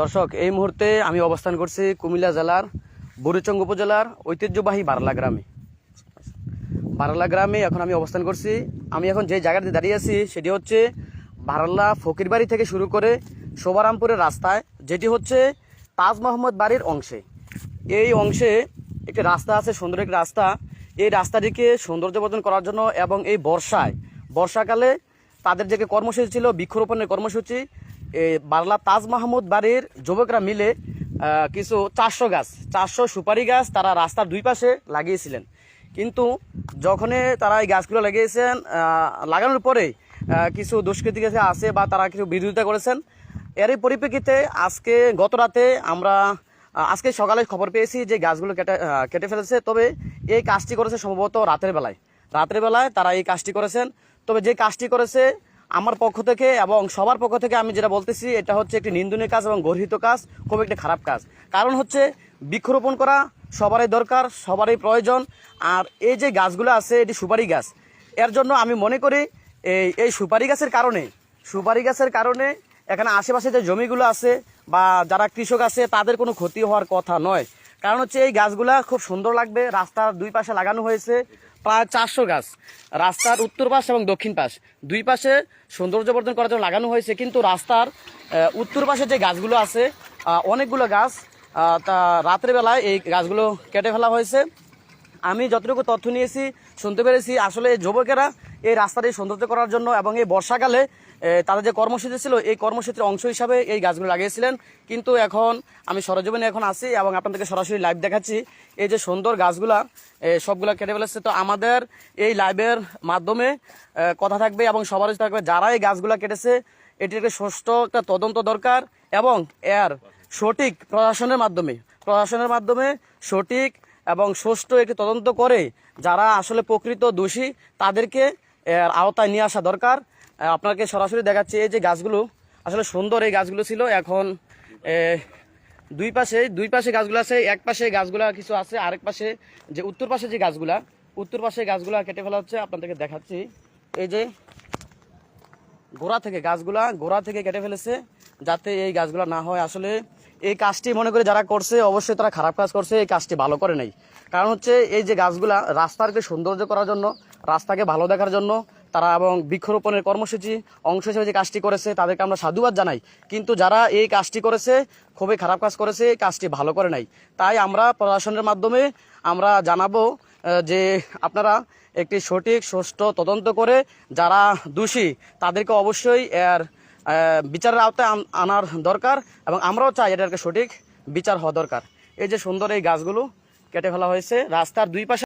দর্শক, এই মুহূর্তে আমি অবস্থান করছি কুমিল্লা জেলার বুড়িচং উপজেলার ঐতিহ্যবাহী বারলা গ্রামে। বারলা গ্রামে এখন আমি অবস্থান করছি। আমি এখন যে জায়গাতে দাঁড়িয়ে আছি, সেটি হচ্ছে বারলা ফকিরবাড়ি থেকে শুরু করে শোভারামপুরের রাস্তায়, যেটি হচ্ছে তাজ মোহাম্মদ বাড়ির অংশে। এই অংশে একটি রাস্তা আছে, সুন্দর একটি রাস্তা। এই রাস্তাটিকে সৌন্দর্য সৌন্দর্যবর্ধন করার জন্য এবং এই বর্ষায়, বর্ষাকালে তাদের যে কর্মসূচি ছিল, বৃক্ষরোপণের কর্মসূচি বারলা তাজ মাহমুদ বাড়ির যুবকরা মিলে কিছু চারশো গাছ, চারশো সুপারি গাছ তারা রাস্তার দুই পাশে লাগিয়েছিলেন। কিন্তু যখনই তারা এই গাছগুলো লাগিয়েছেন লাগানোর পরে কিছু দুষ্কৃতী কাছে আছে বা তারা কিছু বিরোধিতা করেছেন। এরই পরিপ্রেক্ষিতে আজকে গত রাতে আমরা আজকে সকালে খবর পেয়েছি যে গাছগুলো কেটে কেটে ফেলেছে। তবে এই কাজটি করেছে সম্ভবত রাতের বেলায়। রাতের বেলায় তারা এই কাজটি করেছেন। তবে যে কাজটি করেছে আমার পক্ষ থেকে এবং সবার পক্ষ থেকে আমি যেটা বলতেছি, এটা হচ্ছে একটি নিন্দনীয় কাজ এবং গর্হিত কাজ, খুব একটি খারাপ কাজ। কারণ হচ্ছে বৃক্ষরোপণ করা সবারই দরকার, সবারই প্রয়োজন। আর এই যে গাছগুলো আছে, এটি সুপারি গাছ। এর জন্য আমি মনে করি এই এই সুপারি গাছের কারণে, সুপারি গাছের কারণে এখানে আশেপাশে যে জমিগুলো আছে বা যারা কৃষক আছে, তাদের কোনো ক্ষতি হওয়ার কথা নয়। কারণ হচ্ছে এই গাছগুলা খুব সুন্দর লাগবে, রাস্তার দুই পাশে লাগানো হয়েছে। চারশো গাছ। রাস্তার উত্তর পাশ এবং দক্ষিণ পাশ। দুই পাশে সৌন্দর্যবর্ধন করার জন্য লাগানো হয়েছে, কিন্তু রাস্তার উত্তর পাশে যে গাছগুলো আছে অনেকগুলো গাছ তা রাত্রেবেলায় এই গাছগুলো কেটে ফেলা হয়েছে। আমি যতটুকু তথ্য নিয়েছি, শুনতে পেরেছি। আসলে যুবকেরা এই রাস্তাটি সৌন্দর্য করার জন্য এবং এই বর্ষাকালে তাদের যে কর্মসূচি ছিল, এই কর্মসূচির অংশ হিসাবে এই গাছগুলো লাগিয়েছিলেন। কিন্তু এখন আমি সরজমিনে এখন আছি এবং আপনাদেরকে সরাসরি লাইভ দেখাচ্ছি। এই যে সুন্দর গাছগুলা সবগুলো কেটে ফেলেছে। তো আমাদের এই লাইভের মাধ্যমে কথা থাকবে এবং সবার থাকবে যারা এই গাছগুলা কেটেছে এটির একটা সুষ্ঠু একটা তদন্ত দরকার এবং এর সঠিক প্রশাসনের মাধ্যমে প্রশাসনের মাধ্যমে সঠিক এবং সুষ্ঠু একটি তদন্ত করে যারা আসলে প্রকৃত দোষী, তাদেরকে আওতায় নিয়ে আসা দরকার। আপনাকে সরাসরি দেখাচ্ছি এই যে গাছগুলো। আসলে সুন্দর এই গাছগুলো ছিল। এখন দুই পাশে দুই পাশে গাছগুলো আছে, এক পাশে গাছগুলা কিছু আছে, আরেক পাশে যে উত্তর পাশে যে গাছগুলা, উত্তর পাশে গাছগুলা কেটে ফেলা হচ্ছে, আপনাদেরকে দেখাচ্ছি। এই যে গোড়া থেকে গাছগুলা, গোড়া থেকে কেটে ফেলেছে, যাতে এই গাছগুলা না হয়। আসলে এই কাজটি মনে করে যারা করছে, অবশ্যই তারা খারাপ কাজ করছে, এই কাজটি ভালো করে নাই। কারণ হচ্ছে, এই যে গাছগুলা রাস্তাকে সৌন্দর্য করার জন্য, রাস্তাকে ভালো দেখার জন্য, তারা এবং বৃক্ষরোপণের কর্মসূচি, অংশ হিসেবে যে কাজটি করেছে, তাদেরকে আমরা সাধুবাদ জানাই। কিন্তু যারা এই কাজটি করেছে, খুবই খারাপ কাজ করেছে, এই কাজটি ভালো করে নাই। তাই আমরা প্রশাসনের মাধ্যমে আমরা জানাব যে আপনারা একটি সঠিক, সুষ্ঠু তদন্ত করে যারা দোষী, তাদেরকে অবশ্যই এর বিচারের আওতায় আনার দরকার এবং আমরাও চাই এটাকে সঠিক বিচার হওয়া দরকার। এই যে সুন্দর এই গাছগুলো কেটে ফেলা হয়েছে, রাস্তার দুই পাশে